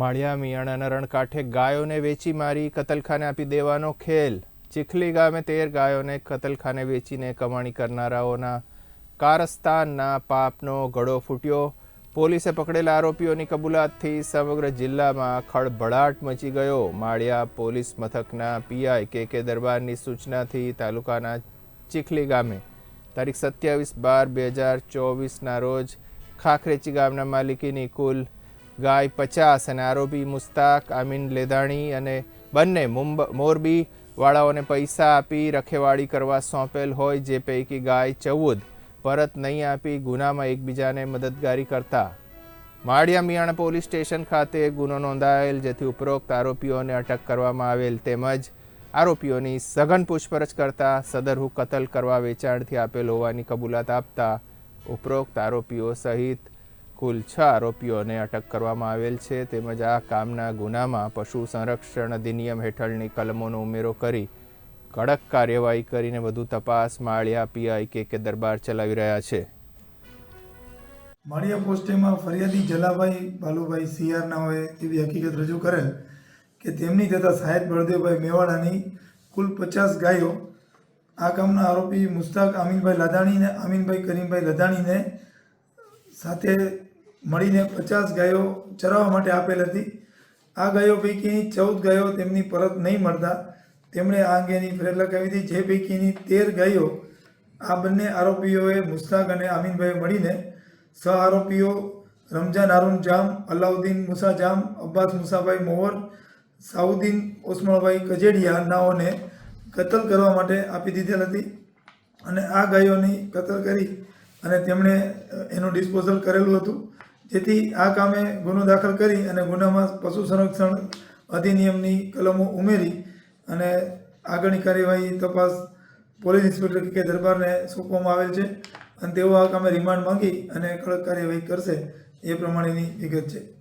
માળિયા મિયાણાના રણકાંઠે ગાયોને વેચી મારી કતલખાને આપી દેવાનો ખેલ. ચીખલી ગામે તેર ગાયોને કતલખાને વેચીને કમાણી કરનારાઓના કારસ્તાનના પાપનો ગળો ફૂટ્યો. પોલીસે પકડેલા આરોપીઓની કબૂલાતથી સમગ્ર જિલ્લામાં ખળભળાટ મચી ગયો. માળિયા પોલીસ મથકના પીઆઈ કે કે દરબારની સૂચનાથી તાલુકાના ચીખલી ગામે તારીખ સત્યાવીસ બાર બે હજાર ચોવીસના રોજ ખાખરેચી ગામના માલિકીની કુલ ગાય પચાસ અને આરોપી મુસ્તાક, આમીન લેદાણી અને બંને મોરબી વાળાઓને પૈસા આપી રખેવાળી કરવા સોંપેલ હોય જે પૈકી ગાય ચૌદ, પરત નહીં આપી ગુનામાં એકબીજાને મદદગારી કરતા. માળિયા મિયાણા પોલીસ સ્ટેશન ખાતે ગુનો નોંધાયેલ, જેથી ઉપરોક્ત આરોપીઓને અટક કરવામાં આવેલ તેમજ આરોપીઓની સઘન પૂછપરછ કરતા સદરહુ કતલ કરવા વેચાણથી આપેલ હોવાની કબૂલાત આપતા ઉપરોક્ત આરોપીઓ સહિત કુલ છ આરોપીઓને અટક કરવામાં આવેલ છે. તેમજ આ કામના ગુનામાં પશુ સંરક્ષણ અધિનિયમ હેઠળની કલમોનો ઉમેરો કરી કડક કાર્યવાહી કરીને વધુ તપાસ માળિયા પીઆઈ કે દરબાર ચલાવી રહ્યા છે. માળિયા પોસ્ટેમાં ફરિયાદી જલાભાઈ બાલુભાઈ સિયારનાઓએ એવી હકીકત રજૂ કરેલ કે તેમની તથા સાહેબ બળદેવભાઈ મેવાડાની કુલ પચાસ ગાયો, આ કામના આરોપી મુસ્તાક અમીનભાઈ લાદાણી અને આમીનભાઈ કરીમભાઈ લદાણીને સાથે મળીને પચાસ ગાયો ચરાવવા માટે આપેલ હતી. આ ગાયો પૈકી ચૌદ ગાયો તેમની પરત નહીં મળતા. તેમણે આ અંગેની ફરિયાદ લખાવી હતી. જે પૈકીની તેર ગાયો આ બંને આરોપીઓએ મુસ્તાક અને આમીનભાઈ મળીને સહ આરોપીઓ રમઝાન હારૂન જામ, અલાઉદ્દીન મુસા જામ, અબ્બાસ મુસાભાઈ મોહર, સાઉદ્દીન ઓસમણભાઈ કજેડિયા નાઓને કતલ કરવા માટે આપી દીધેલ હતી અને આ ગાયોની કતલ કરી અને તેમણે એનું ડિસ્પોઝલ કરેલું હતું. જેથી આ કામે ગુનો દાખલ કરી અને ગુનામાં પશુ સંરક્ષણ અધિનિયમની કલમો ઉમેરી અને આગળની કાર્યવાહી તપાસ પોલીસ ઇન્સ્પેક્ટર કે દરબારને સોંપવામાં આવેલ છે. અને તેઓ આ કામે રિમાન્ડ માંગી અને કડક કાર્યવાહી કરશે. એ પ્રમાણેની વિગત છે.